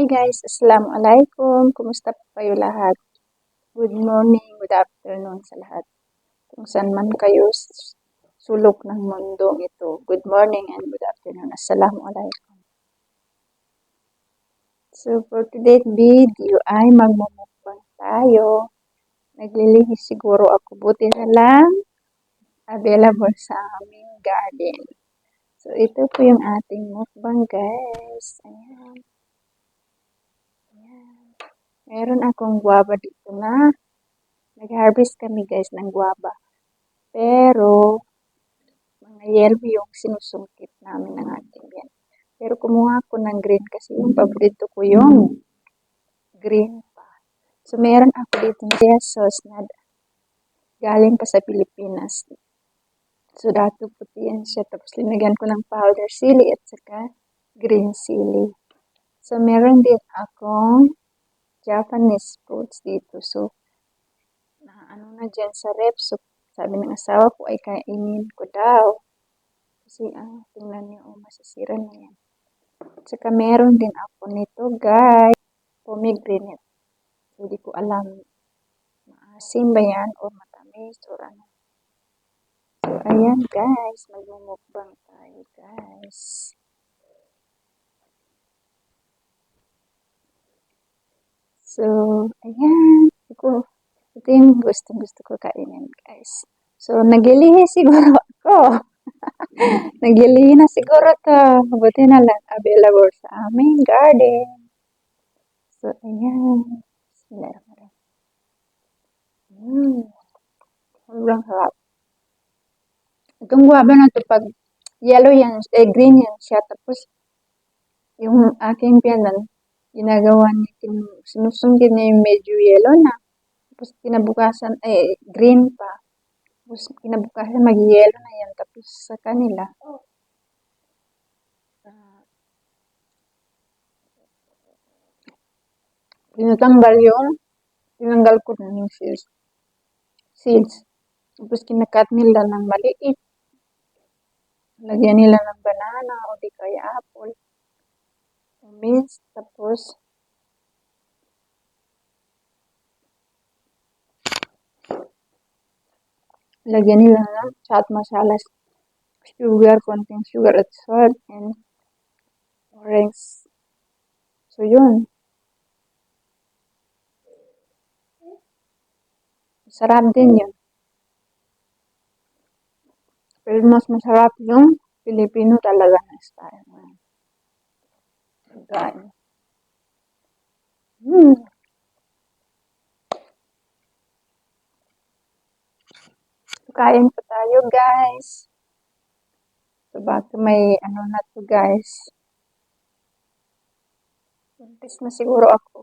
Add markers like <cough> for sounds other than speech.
Hi guys, Assalamualaikum. Kumusta po kayo lahat? Good morning, good afternoon sa lahat. Kung saan man kayo sulok ng mundo ito. Good morning and good afternoon. Assalamualaikum. So for today's video ay magmumukbang tayo. Naglilinis siguro ako. Buti na lang available sa aming garden. So ito po yung ating mukbang guys. Ayan. Meron akong guava dito na. Nag-harvest kami guys ng guava. Pero, mga yellow yung sinusungkit namin ng ating yan. Pero kumuha ako ng green kasi yung paborito ko yung green pa. So, meron ako dito na sauce na galing pa sa Pilipinas. So, dato puti yan siya. Tapos, linagyan ko ng powder sili at saka green sili. So, meron din akong Japanese fruits dito. So, na ano na dyan sa rep. So, sabi ng asawa ko ay kainin ko daw. Kasi, ah, tingnan niyo, oh, masisira na yan. At saka meron din ako nito, guys. Pomegranate. Hindi ko alam. Maasim ba yan o matamis o ano. So, ayan, guys. Magmumukbang tayo, guys. So, ayan. Ito, ito yung gusto-gusto ko kainin, guys. So, nagilihi siguro ako. <laughs> nagilihi na siguro to. Mabuti na lang available sa aming garden. So, ayan. Bismillahirrahmanirrahim. Mm. Sobrang sarap. Itong guava na to, pag yellow yan, eh, green yan siya. Tapos, yung aking piyanan, ginagawa niya, sinusungkit niya yung medyo yellow na. Tapos kinabukasan, eh, green pa. Tapos kinabukasan, mag-yellow na yan. Tapos sa kanila, tinatanggal yung, tinanggal ko na yung seeds. Seeds. Tapos kinakat nila ng maliit. Lagyan nila ng banana o di kaya apple. Mince. Tapos, lagyan nila ng chat masala, sugar, konting sugar at salt, and orange. So, yun. Sarap din yun. Pero mas masarap yung Filipino talaga na style. Pagkain. Hmm. Kain pa tayo, guys. Baka may ano na to, guys. Buntis na siguro ako.